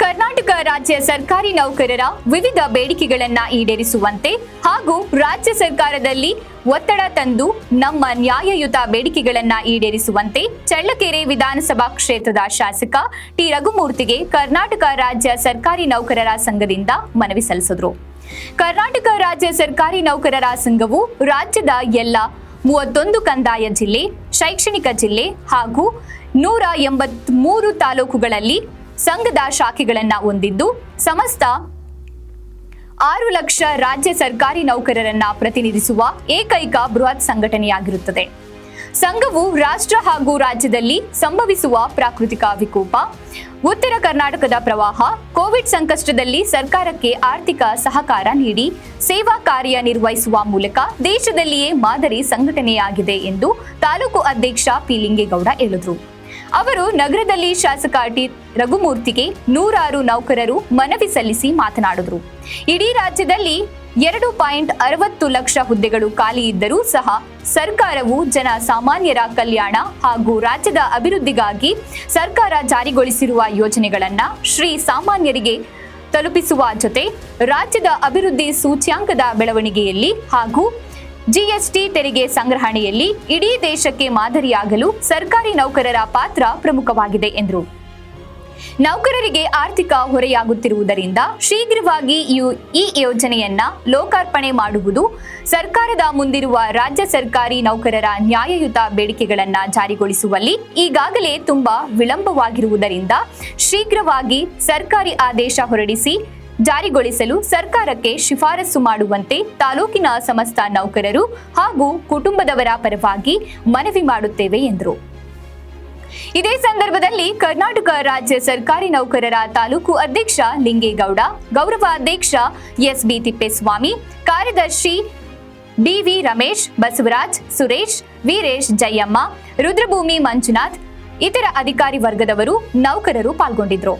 ಕರ್ನಾಟಕ ರಾಜ್ಯ ಸರ್ಕಾರಿ ನೌಕರರ ವಿವಿಧ ಬೇಡಿಕೆಗಳನ್ನ ಈಡೇರಿಸುವಂತೆ ಹಾಗೂ ರಾಜ್ಯ ಸರ್ಕಾರದಲ್ಲಿ ಒತ್ತಡ ತಂದು ನಮ್ಮ ನ್ಯಾಯಯುತ ಬೇಡಿಕೆಗಳನ್ನ ಈಡೇರಿಸುವಂತೆ ಚಳ್ಳಕೆರೆ ವಿಧಾನಸಭಾ ಕ್ಷೇತ್ರದ ಶಾಸಕ ಟಿ. ರಘುಮೂರ್ತಿಗೆ ಕರ್ನಾಟಕ ರಾಜ್ಯ ಸರ್ಕಾರಿ ನೌಕರರ ಸಂಘದಿಂದ ಮನವಿ ಸಲ್ಲಿಸಿದ್ರು. ಕರ್ನಾಟಕ ರಾಜ್ಯ ಸರ್ಕಾರಿ ನೌಕರರ ಸಂಘವು ರಾಜ್ಯದ ಎಲ್ಲ ಮೂವತ್ತೊಂದು ಕಂದಾಯ ಜಿಲ್ಲೆ, ಶೈಕ್ಷಣಿಕ ಜಿಲ್ಲೆ ಹಾಗೂ ನೂರ ಎಂಬತ್ಮೂರು ತಾಲೂಕುಗಳಲ್ಲಿ ಸಂಘದ ಶಾಖೆಗಳನ್ನು ಹೊಂದಿದ್ದು ಸಮಸ್ತ ಆರು ಲಕ್ಷ ರಾಜ್ಯ ಸರ್ಕಾರಿ ನೌಕರರನ್ನ ಪ್ರತಿನಿಧಿಸುವ ಏಕೈಕ ಬೃಹತ್ ಸಂಘಟನೆಯಾಗಿರುತ್ತದೆ. ಸಂಘವು ರಾಷ್ಟ್ರ ಹಾಗೂ ರಾಜ್ಯದಲ್ಲಿ ಸಂಭವಿಸುವ ಪ್ರಾಕೃತಿಕ ವಿಕೋಪ, ಉತ್ತರ ಕರ್ನಾಟಕದ ಪ್ರವಾಹ, ಕೋವಿಡ್ ಸಂಕಷ್ಟದಲ್ಲಿ ಸರ್ಕಾರಕ್ಕೆ ಆರ್ಥಿಕ ಸಹಕಾರ ನೀಡಿ ಸೇವಾ ಕಾರ್ಯ ನಿರ್ವಹಿಸುವ ಮೂಲಕ ದೇಶದಲ್ಲಿಯೇ ಮಾದರಿ ಸಂಘಟನೆಯಾಗಿದೆ ಎಂದು ತಾಲೂಕು ಅಧ್ಯಕ್ಷ ಪಿಲಿಂಗೇಗೌಡ ಹೇಳಿದರು. ಅವರು ನಗರದಲ್ಲಿ ಶಾಸಕ ಟಿ ರಘುಮೂರ್ತಿಗೆ ನೂರಾರು ನೌಕರರು ಮನವಿ ಸಲ್ಲಿಸಿ ಮಾತನಾಡಿದರು. ಇಡೀ ರಾಜ್ಯದಲ್ಲಿ ಎರಡು ಪಾಯಿಂಟ್ ಅರವತ್ತು ಲಕ್ಷ ಹುದ್ದೆಗಳು ಖಾಲಿ ಇದ್ದರೂ ಸಹ ಸರ್ಕಾರವು ಜನ ಸಾಮಾನ್ಯರ ಕಲ್ಯಾಣ ಹಾಗೂ ರಾಜ್ಯದ ಅಭಿವೃದ್ಧಿಗಾಗಿ ಸರ್ಕಾರ ಜಾರಿಗೊಳಿಸಿರುವ ಯೋಜನೆಗಳನ್ನ ಶ್ರೀ ಸಾಮಾನ್ಯರಿಗೆ ತಲುಪಿಸುವ ಜೊತೆ ರಾಜ್ಯದ ಅಭಿವೃದ್ಧಿ ಸೂಚ್ಯಾಂಕದ ಬೆಳವಣಿಗೆಯಲ್ಲಿ ಹಾಗೂ ಜಿಎಸ್ಟಿ ತೆರಿಗೆ ಸಂಗ್ರಹಣೆಯಲ್ಲಿ ಇಡೀ ದೇಶಕ್ಕೆ ಮಾದರಿಯಾಗಲು ಸರ್ಕಾರಿ ನೌಕರರ ಪಾತ್ರ ಪ್ರಮುಖವಾಗಿದೆ ಎಂದರು. ನೌಕರರಿಗೆ ಆರ್ಥಿಕ ಹೊರೆಯಾಗುತ್ತಿರುವುದರಿಂದ ಶೀಘ್ರವಾಗಿ ಈ ಯೋಜನೆಯನ್ನ ಲೋಕಾರ್ಪಣೆ ಮಾಡುವುದು ಸರ್ಕಾರದ ಮುಂದಿರುವ ರಾಜ್ಯ ಸರ್ಕಾರಿ ನೌಕರರ ನ್ಯಾಯಯುತ ಬೇಡಿಕೆಗಳನ್ನು ಜಾರಿಗೊಳಿಸುವಲ್ಲಿ ಈಗಾಗಲೇ ತುಂಬಾ ವಿಳಂಬವಾಗಿರುವುದರಿಂದ ಶೀಘ್ರವಾಗಿ ಸರ್ಕಾರಿ ಆದೇಶ ಹೊರಡಿಸಿ ಜಾರಿಗೊಳಿಸಲು ಸರ್ಕಾರಕ್ಕೆ ಶಿಫಾರಸು ಮಾಡುವಂತೆ ತಾಲೂಕಿನ ಸಮಸ್ತ ನೌಕರರು ಹಾಗೂ ಕುಟುಂಬದವರ ಪರವಾಗಿ ಮನವಿ ಮಾಡುತ್ತೇವೆ ಎಂದರು. ಇದೇ ಸಂದರ್ಭದಲ್ಲಿ ಕರ್ನಾಟಕ ರಾಜ್ಯ ಸರ್ಕಾರಿ ನೌಕರರ ತಾಲೂಕು ಅಧ್ಯಕ್ಷ ಲಿಂಗೇಗೌಡ, ಗೌರವ ಅಧ್ಯಕ್ಷ ಎಸ್ಬಿ ತಿಪ್ಪೇಸ್ವಾಮಿ, ಕಾರ್ಯದರ್ಶಿ ಡಿವಿ ರಮೇಶ್, ಬಸವರಾಜ್, ಸುರೇಶ್, ವೀರೇಶ್ ಜಯಮ್ಮ, ರುದ್ರಭೂಮಿ ಮಂಜುನಾಥ್, ಇತರ ಅಧಿಕಾರಿ ವರ್ಗದವರು ನೌಕರರು ಪಾಲ್ಗೊಂಡಿದ್ರು